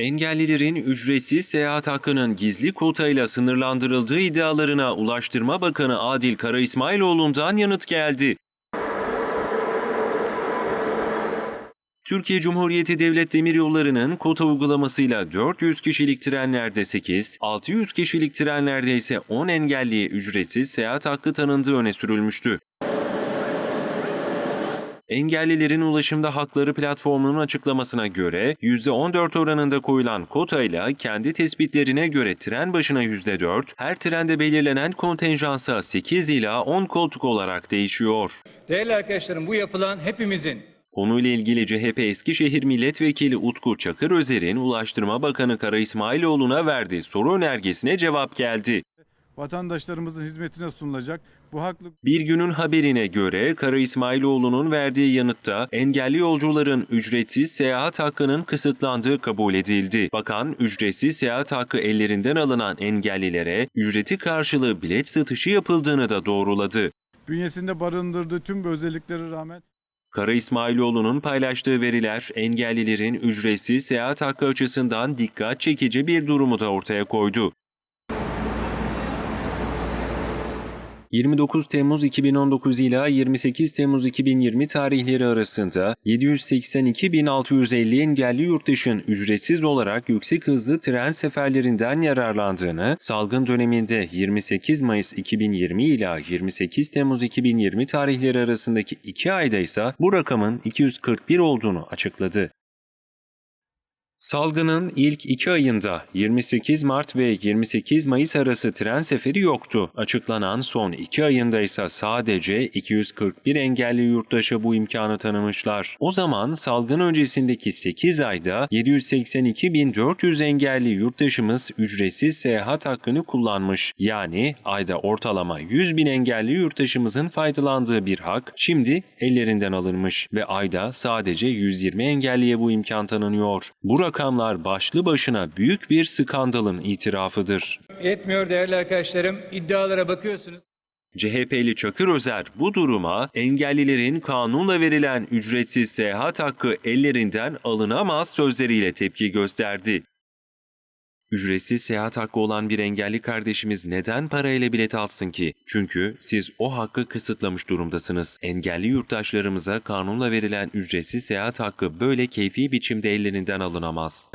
Engellilerin ücretsiz seyahat hakkının gizli kotayla sınırlandırıldığı iddialarına Ulaştırma Bakanı Adil Kara İsmailoğlu'ndan yanıt geldi. Türkiye Cumhuriyeti Devlet Demiryolları'nın kota uygulamasıyla 400 kişilik trenlerde 8, 600 kişilik trenlerde ise 10 engelliye ücretsiz seyahat hakkı tanındığı öne sürülmüştü. Engellilerin ulaşımda hakları platformunun açıklamasına göre %14 oranında koyulan kotayla kendi tespitlerine göre tren başına %4, her trende belirlenen kontenjansa 8 ila 10 koltuk olarak değişiyor. Değerli arkadaşlarım bu yapılan hepimizin Konuyla ilgili CHP Eskişehir Milletvekili Utku Çakır Özer'in Ulaştırma Bakanı Kara İsmailoğlu'na verdiği soru önergesine cevap geldi. Vatandaşlarımızın hizmetine sunulacak bu haklı Bir günün haberine göre Kara İsmailoğlu'nun verdiği yanıtta engelli yolcuların ücretsiz seyahat hakkının kısıtlandığı kabul edildi. Bakan ücretsiz seyahat hakkı ellerinden alınan engellilere ücreti karşılığı bilet satışı yapıldığını da doğruladı. bünyesinde barındırdığı tüm özelliklere rağmen Kara İsmailoğlu'nun paylaştığı veriler engellilerin ücretsiz seyahat hakkı açısından dikkat çekici bir durumu da ortaya koydu. 29 Temmuz 2019 ila 28 Temmuz 2020 tarihleri arasında 782.650 engelli yurttaşın ücretsiz olarak yüksek hızlı tren seferlerinden yararlandığını, salgın döneminde 28 Mayıs 2020 ila 28 Temmuz 2020 tarihleri arasındaki 2 ayda ise bu rakamın 241 olduğunu açıkladı. Salgının ilk iki ayında 28 Mart ve 28 Mayıs arası tren seferi yoktu. Açıklanan son iki ayında ise sadece 241 engelli yurttaşa bu imkanı tanımışlar. O zaman salgın öncesindeki 8 ayda 782.400 engelli yurttaşımız ücretsiz seyahat hakkını kullanmış. Yani ayda ortalama 100.000 engelli yurttaşımızın faydalandığı bir hak şimdi ellerinden alınmış ve ayda sadece 120 engelliye bu imkan tanınıyor. Bu rakamlar başlı başına büyük bir skandalın itirafıdır. yetmiyor değerli arkadaşlarım. İddialara bakıyorsunuz. CHP'li Çakır Özer bu duruma engellilerin kanunla verilen ücretsiz seyahat hakkı ellerinden alınamaz sözleriyle tepki gösterdi. Ücretsiz seyahat hakkı olan bir engelli kardeşimiz neden parayla bilet alsın ki? Çünkü siz o hakkı kısıtlamış durumdasınız. Engelli yurttaşlarımıza kanunla verilen ücretsiz seyahat hakkı böyle keyfi biçimde ellerinden alınamaz.